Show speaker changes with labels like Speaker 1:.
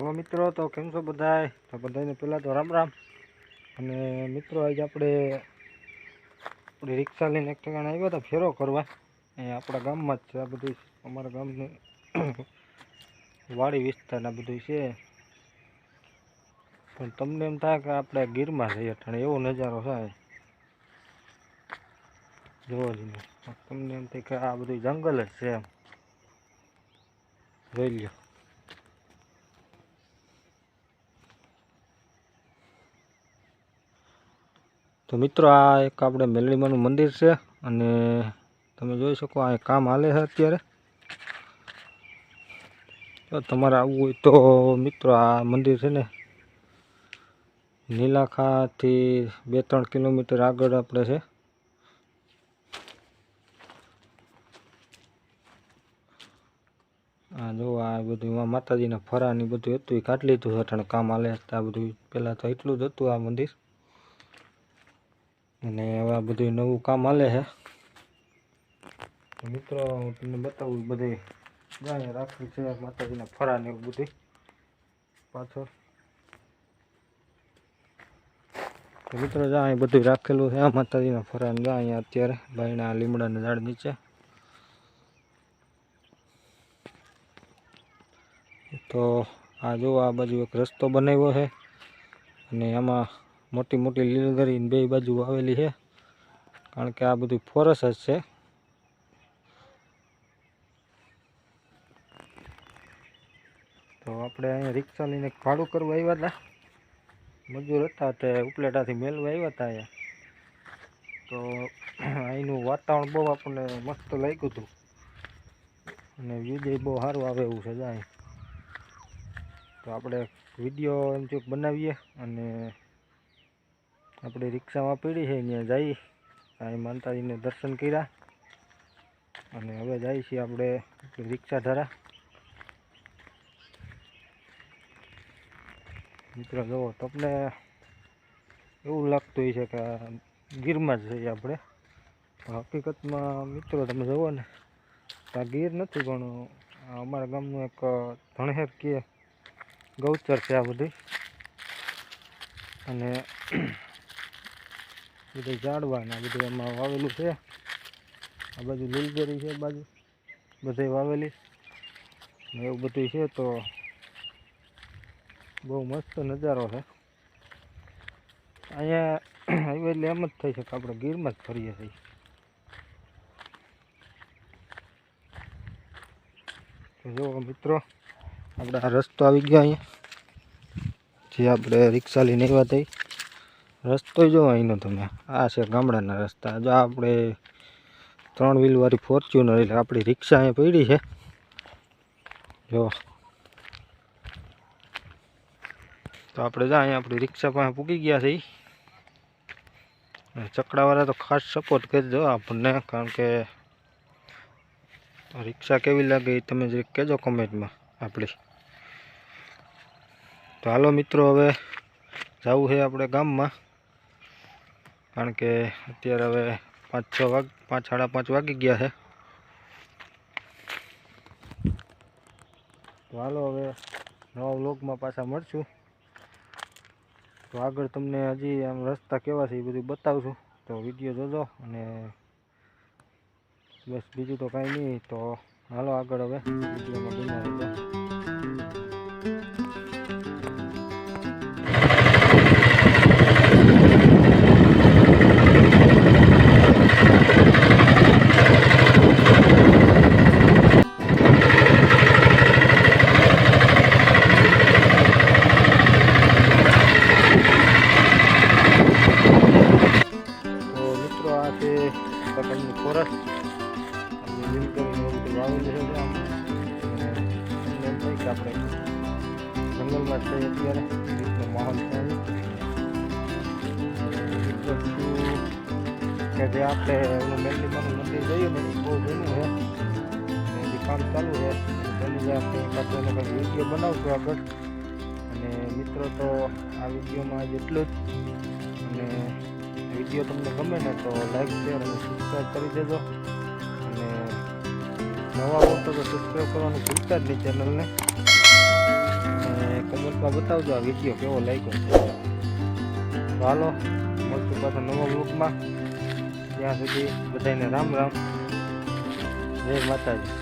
Speaker 1: Hello મિત્રો, તો કેમ છો બધાય? તો બધાને પહેલાં તો રામ રામ અને મિત્રો, આજે આપણે આપણે રિક્ષા લઈને એક ઠેકાણે આવ્યા હતા ફેરો કરવા. અહીંયા આપણા ગામમાં જ છે, આ બધું અમારા ગામની વાડી વિસ્તાર આ બધું છે. પણ તમને એમ થાય કે આપણે ગીરમાં જઈએ ઠાણે, એવો નજારો થાય. જોવો જઈને તમને એમ થાય કે આ બધું જંગલ જ છે એમ. જોઈ લ્યો. તો મિત્રો, આ એક આપણે મેલડીમાનું મંદિર છે અને તમે જોઈ શકો આ કામ હાલે છે અત્યારે. તો તમારે આવવું હોય તો મિત્રો, આ મંદિર છે ને નીલાખાથી બે ત્રણ કિલોમીટર આગળ આપણે છે. આ જો આ બધું માતાજીના ફરાની બધું હતું, એ કાઢી લીધું હતું કામ હાલે આ બધું પહેલાં તો એટલું જ હતું આ મંદિર. અને હવે આ બધું નવું કામ હાલે છે. મિત્રો, હું તમને બતાવું બધે ગાય રાખવી છે, માતાજીના ફરા ને એવું બધું પાછળ. મિત્રો, જા અહીં બધું રાખેલું છે, આ માતાજીના ફરા ને અહીંયા અત્યારે ભાઈના લીમડાના ઝાડ નીચે. તો આ જો આ બાજુ એક રસ્તો બનાવ્યો છે, અને આમાં મોટી મોટી લીલગરી બે બાજુ આવેલી છે. કારણ કે આ બધું ફોરસ જ છે. તો આપણે અહીંયા રિક્ષા લઈને ભાડું કરવા આવ્યા હતા મજૂર હતા તે ઉપલેટાથી મેળવા આવ્યા હતા અહીંયા. તો અહીંનું વાતાવરણ બહુ આપણને મસ્ત લાગ્યું હતું. અને વિજય બહુ સારું આવે એવું છે જાય તો આપણે વીડિયો એમ ચોક બનાવીએ અને આપણે રિક્ષામાં પીડી છે, ત્યાં જઈ અહીં માતાજીને દર્શન કર્યા. અને હવે જઈએ છીએ આપણે આપણી રિક્ષા ધરા મિત્રો, જુઓ, તમને એવું લાગતું હોય છે કે ગીરમાં જ જઈએ આપણે. પણ હકીકતમાં, મિત્રો, તમે જુઓ ને, આ ગીર નથી, પણ અમારા ગામનું એક ધણહેર કે ગૌચર છે આ બધી અને બધું ઝાડવા ને બધું એમાં વાવેલું છે. આ બાજુ લીલગરી છે બાજુ. બધે વાવેલી. એવું બધું છે તો બહુ મસ્ત નજારો છે. અહીંયા આવ્યું એટલે એમ જ થઈ શકે, આપણે ગીરમાં જ ફરીએ છીએ. તો જો મિત્રો, આપણે આ રસ્તો આવી ગયો અહીંયા. જે આપણે રિક્ષા લઈને આવ્યા હતા ઈ. રસ્તો જો અહીંનો તમે. આ છે ગામડાના રસ્તા. જો આપણે ત્રણ વ્હીલવાળી ફોર્ચ્યુનર એટલે આપણી રિક્ષા અહીંયા પડી છે. જો. તો આપણે જા અહીંયા આપણી રિક્ષા પાસે પૂકી ગયા છે. ચકડાવાળા તો ખાસ સપોર્ટ કરજો આપણને, કારણ કે રિક્ષા કેવી લાગે એ તમે જે કહેજો કમેન્ટમાં આપણી. તો હાલો મિત્રો, હવે જવું છે આપણે ગામમાં. કારણ કે અત્યારે હવે પાંચ છ વાગ, પાંચ, સાડા પાંચ વાગી ગયા છે. તો હાલો હવે નવા વ્લોગમાં પાછા મળશું. તો આગળ તમને હજી આમ રસ્તા કેવા છે એ બધું બતાવશું. તો વીડિયો જોજો અને બસ બીજું તો કાંઈ નહીં. તો હાલો આગળ હવે વિડીયોમાં બન્યા કે આપણે જંગલમાં જ છીએ અત્યારે રીતનો માહોલ છે કે જે આપણે મેલડીમાનું મંદિર જોઈએ ને બહુ જૂનું છે. હજી કામ ચાલુ છે તેની જે આપણે કાંઈક એને કંઈક વીડિયો બનાવશું આગળ. અને મિત્રો, તો આ વિડીયોમાં આજ એટલું જ. અને વીડિયો તમને ગમે ને તો લાઈક શેર અને સબસ્ક્રાઈબ કરી દેજો. અને નવા હો તો સબસ્ક્રાઈબ કરવાનું ભૂલતા જ નહીં ચેનલને અને કમેન્ટમાં બતાવજો આ વીડિયો કેવો લાગ્યો છે. હાલો મળતું પાછા નવા બ્લોકમાં ત્યાં સુધી બધાને રામ રામ. જય માતાજી.